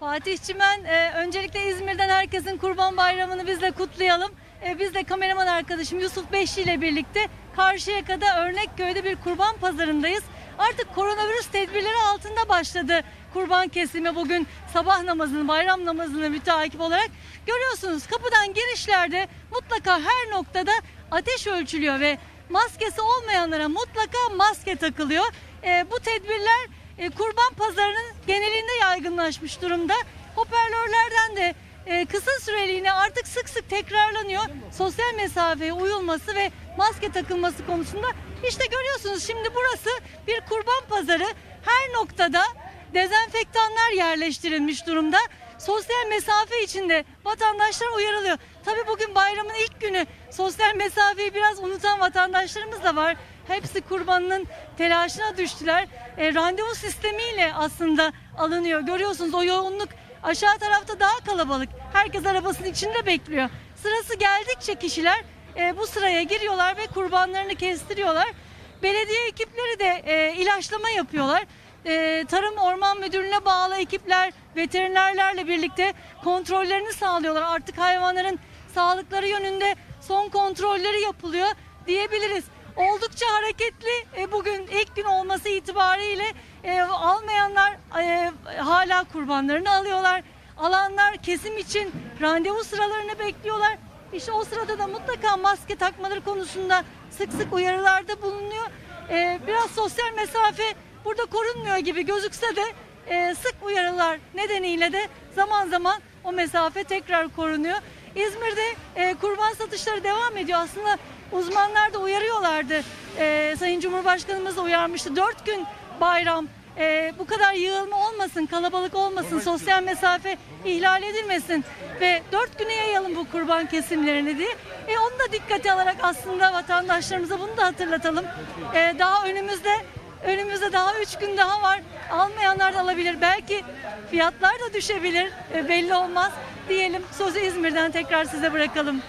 Fatih Çimen, e, öncelikle İzmir'den herkesin Kurban Bayramı'nı biz de kutlayalım. E, biz de kameraman arkadaşım Yusuf Beşli ile birlikte Karşıyaka'da Örnekköy'de bir kurban pazarındayız. Artık koronavirüs tedbirleri altında başladı kurban kesimi bugün sabah namazını, bayram namazını müteakip olarak. Görüyorsunuz kapıdan girişlerde mutlaka her noktada ateş ölçülüyor ve maskesi olmayanlara mutlaka maske takılıyor. E, bu tedbirler e, kurban pazarının genelinde yaygınlaşmış durumda. Hoparlörlerden de e, kısa süreliğine artık sık sık tekrarlanıyor. Sosyal mesafeye uyulması ve maske takılması konusunda. İşte görüyorsunuz şimdi burası bir kurban pazarı. Her noktada dezenfektanlar yerleştirilmiş durumda. Sosyal mesafe içinde vatandaşlar uyarılıyor. Tabii bugün bayramın ilk günü sosyal mesafeyi biraz unutan vatandaşlarımız da var. Hepsi kurbanının telaşına düştüler. E, randevu sistemiyle aslında alınıyor. Görüyorsunuz o yoğunluk aşağı tarafta daha kalabalık. Herkes arabasının içinde bekliyor. Sırası geldikçe kişiler e, bu sıraya giriyorlar ve kurbanlarını kestiriyorlar. Belediye ekipleri de e, ilaçlama yapıyorlar. E, Tarım Orman Müdürlüğü'ne bağlı ekipler veterinerlerle birlikte kontrollerini sağlıyorlar. Artık hayvanların sağlıkları yönünde son kontrolleri yapılıyor diyebiliriz. Oldukça hareketli e, bugün ilk gün olması itibariyle e, almayanlar e, hala kurbanlarını alıyorlar. Alanlar kesim için randevu sıralarını bekliyorlar. İşte o sırada da mutlaka maske takmaları konusunda sık sık uyarılarda bulunuyor. E, biraz sosyal mesafe burada korunmuyor gibi gözükse de e, sık uyarılar nedeniyle de zaman zaman o mesafe tekrar korunuyor. İzmir'de e, kurban satışları devam ediyor. Aslında uzmanlar da uyarıyorlardı. E, Sayın Cumhurbaşkanımız da uyarmıştı. Dört gün bayram e, bu kadar yığılma olmasın, kalabalık olmasın, sosyal mesafe ihlal edilmesin ve dört güne yayalım bu kurban kesimlerini diye. E, onu da dikkate alarak aslında vatandaşlarımıza bunu da hatırlatalım. E, daha önümüzde Önümüzde daha 3 gün daha var. Almayanlar da alabilir. Belki fiyatlar da düşebilir. E, belli olmaz. Diyelim sözü İzmir'den tekrar size bırakalım.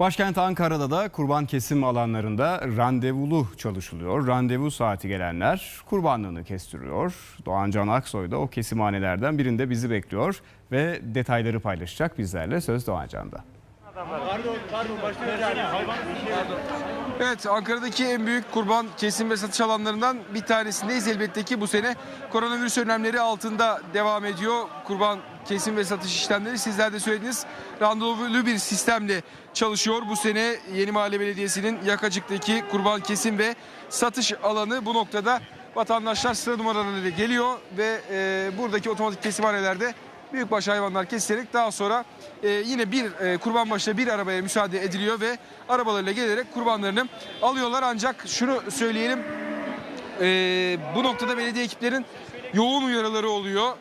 Başkent Ankara'da da kurban kesim alanlarında randevulu çalışılıyor. Randevu saati gelenler kurbanlığını kestiriyor. Doğan Can Aksoy da o kesimhanelerden birinde bizi bekliyor ve detayları paylaşacak bizlerle. Söz Doğan Can'da. Evet Ankara'daki en büyük kurban kesim ve satış alanlarından bir tanesindeyiz. Elbette ki bu sene koronavirüs önlemleri altında devam ediyor. Kurban kesim ve satış işlemleri sizler de söylediniz. Randevulu bir sistemle çalışıyor. Bu sene Yeni Mahalle Belediyesi'nin Yakacık'taki kurban kesim ve satış alanı bu noktada vatandaşlar sıra numaralarıyla geliyor ve e, buradaki otomatik kesimhanelerde büyükbaş hayvanlar kesilerek daha sonra e, yine bir e, kurban başına bir arabaya müsaade ediliyor ve arabalarıyla gelerek kurbanlarını alıyorlar. Ancak şunu söyleyelim e, bu noktada belediye ekiplerin yoğun uyarıları oluyor.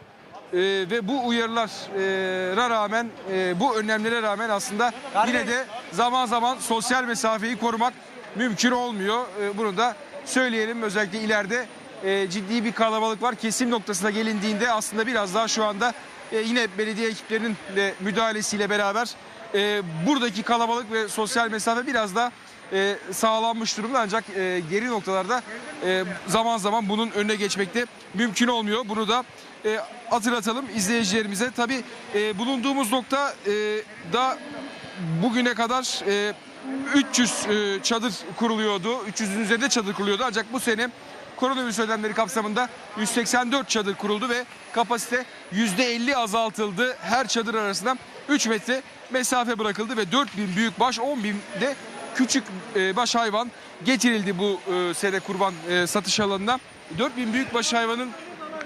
E, ve bu uyarılara rağmen e, bu önlemlere rağmen aslında yine de zaman zaman sosyal mesafeyi korumak mümkün olmuyor. E, bunu da söyleyelim özellikle ileride e, ciddi bir kalabalık var. Kesim noktasına gelindiğinde aslında biraz daha şu anda e, yine belediye ekiplerinin de müdahalesiyle beraber e, buradaki kalabalık ve sosyal mesafe biraz da e, sağlanmış durumda ancak e, geri noktalarda e, zaman zaman bunun önüne geçmekte mümkün olmuyor. Bunu da e, hatırlatalım izleyicilerimize. Tabii e, bulunduğumuz nokta e, da bugüne kadar e, 300 e, çadır kuruluyordu. 300'ün üzerinde çadır kuruluyordu ancak bu sene koronavirüs önlemleri kapsamında 184 çadır kuruldu ve kapasite %50 azaltıldı. Her çadır arasında 3 metre mesafe bırakıldı ve 4000 büyük baş 10 bin de küçük e, baş hayvan getirildi bu e, sene kurban e, satış alanına. 4000 büyük baş hayvanın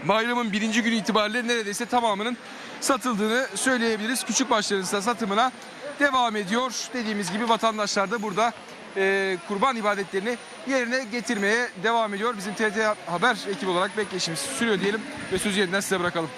bayramın birinci günü itibariyle neredeyse tamamının satıldığını söyleyebiliriz. Küçük başların ise satımına devam ediyor. Dediğimiz gibi vatandaşlar da burada e, kurban ibadetlerini yerine getirmeye devam ediyor. Bizim TRT Haber ekibi olarak bekleyişimiz sürüyor diyelim ve sözü yeniden size bırakalım.